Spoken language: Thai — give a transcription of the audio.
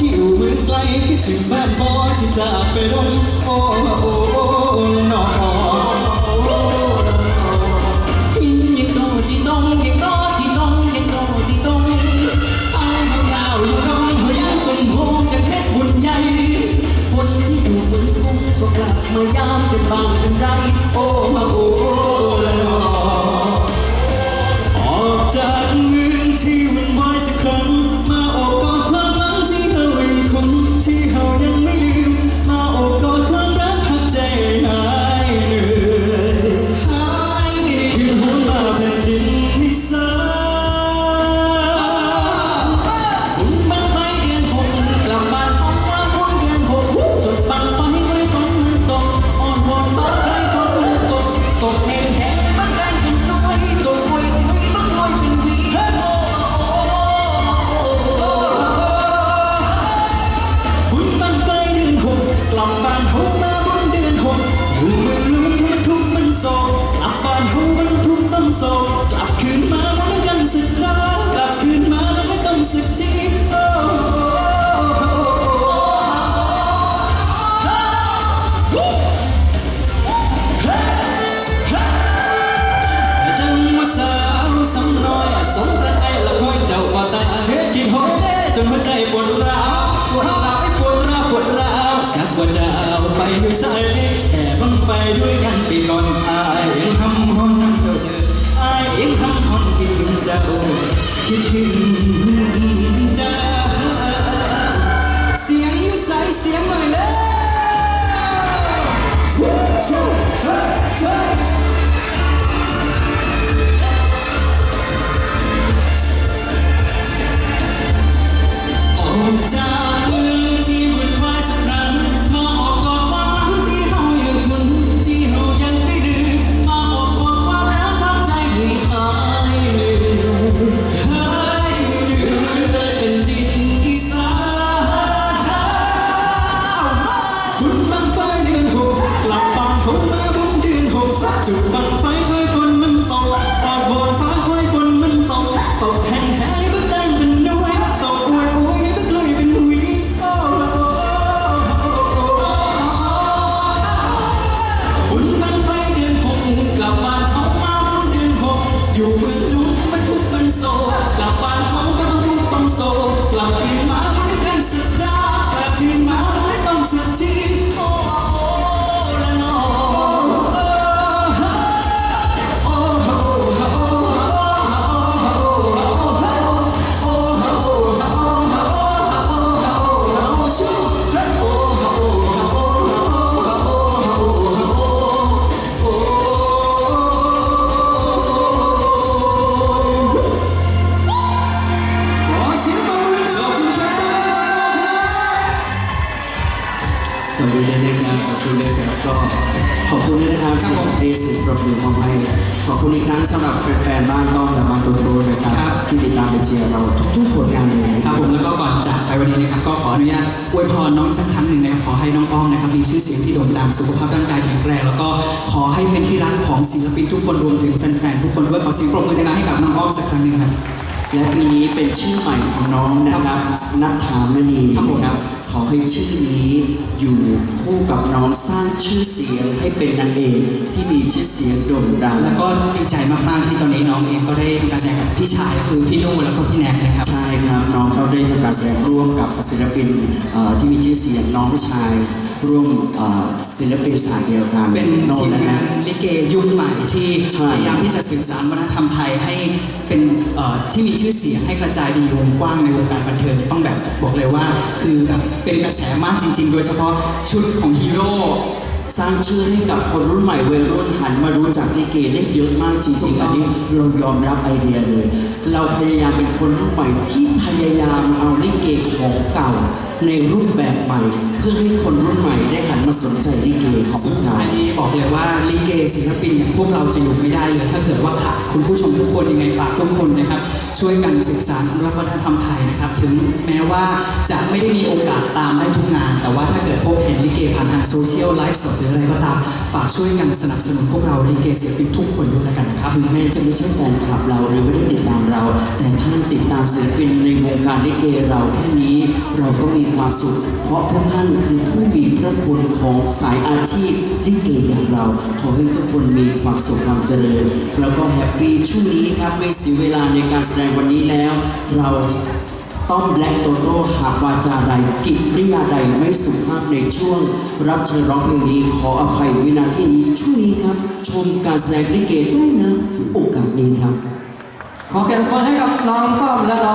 ที่อยู่เมืองไกลคิดถึงบ้านบ่ที่จะไปลงโอ้โอ้โอ้นอยิงยิงโดดีดงยิงโดดีดงยิงโดดีดงตายยาวอยู่ร้องพยานต้นโพจะแค่บุญใหญ่คนที่อยู่บนกุ้งก็กลับมายามเป็นบางเป็นไรโอ้มาโอ้ ขอบคุณด้วยนะครับขอบคุณด้วยครับก็ขอบคุณด้วยนะครับสำหรับที่สื่อปรบมือมอบให้ขอบคุณอีกครั้งสำหรับแฟนๆบ้านกล้องและบ้านตัวโตนะครับที่ติดตามเป็นเชียร์เราทุกๆผลงานเลยครับผมแล้วก็ก่อนจากไปวันนี้นะครับก็ขออนุญาตอวยพรน้องสักครั้งหนึ่งนะครับขอให้น้องอ้อมนะครับมีชื่อเสียงที่โด่งดังสุขภาพร่างกายแข็งแรงแล้วก็ขอให้เป็นที่รักของศิลปินทุกคนรวมถึงแฟนๆทุกคนด้วยขอเสียงปรบมือดังๆให้กับน้องอ้อมสักครั้งหนึ่งครับและปีนี้เป็นชื่อใหม่ของน้องนะครับนัทธามณีครับผมครับ ขอให้ชื่อนี้อยู่ คู่กับน้องสร้างชื่อเสียงให้เป็นนางเอกที่มีชื่อเสียงโด่งดัง แล้วก็ดีใจมากๆที่ตอนนี้น้องเองก็ได้ทำการแสดงกับพี่ชายคือพี่นุ่แล้วก็พี่แนกนะครับใช่ครับน้องเขาได้ทำการแสดงร่วมกับศิลปินเอ่อที่มีชื่อเสียงน้องชายร่วมเอ่อศิลปินสายเดียวกันเป็นโน่ทีนมนะงาฮะนลิเกยุคใหม่ที่ใช่พยายามที่จะสื่อสารวัฒนธรรมไทยให้เป็นเอ่อที่มีชื่อเสียงให้กระจายในวงกว้างในวงการบันเทิงต้องแบบบอกเลยว่า คือแบบเป็นกระแสมากจริง ๆ โดยเฉพาะชุดของฮีโร่สร้างชื่อให้กับคนรุ่นใหม่วัยรุ่นหันมารู้จักลิเกได้เยอะมากจริงๆ อันนี้เรายอมรับไอเดียเลย เราพยายามเป็นคนรุ่นใหม่ที่พยายามเอาลิเกของเก่าในรูปแบบใหม่ พื่อให้คนรุ่นใหม่ได้หันมาสนใจลิเกของสุดเราท้ายนี้บอกเลยว่าลิเกศิลปินอย่างพวกเราจะอยู่ไม่ได้เลยถ้าเกิดว่าขาดคุณผู้ชมทุกคนยังไงฝากทุกคนนะครับ ช่วยกันศึกษาอนุรักษ์วัฒนธรรมไทยนะครับ ถึงแม้ว่าจะไม่ได้มีโอกาสตามได้ทุกงาน แต่ว่าถ้าเกิดพบเห็นลิเกผ่านทางโซเชียลไลฟ์สดหรืออะไรก็ตามฝากช่วยกันสนับสนุนพวกเราลิเกศิลปินทุกคนด้วยแล้วกันนะครับถึงแม้จะไม่ใช่แฟนคลับเราหรือไม่ได้ติดตามเรา แต่ท่านติดตามศิลปินในวงการลิเกเราแค่นี้ เราก็มีความสุขเพราะพวกท่านคือผู้มีพระคุณของสายอาชีพลิเกอย่างเรา ขอให้ทุกคนมีความสุขความเจริญ แล้วก็แฮปปี้ช่วงนี้ครับไม่เสียเวลาในการแสดงวันนี้แล้ว เราต้อมและโตโต้หากวาจาใดกิริยาใดไม่สุภาพในช่วง รับเชิญร้องเพลงนี้ขออภัยวินาทีนี้ช่วงนี้ครับ ชมการแสดงลิเกได้นะโอกาสนี้ครับ ขอเก็บสปอนให้กับน้องป้อมและน้อง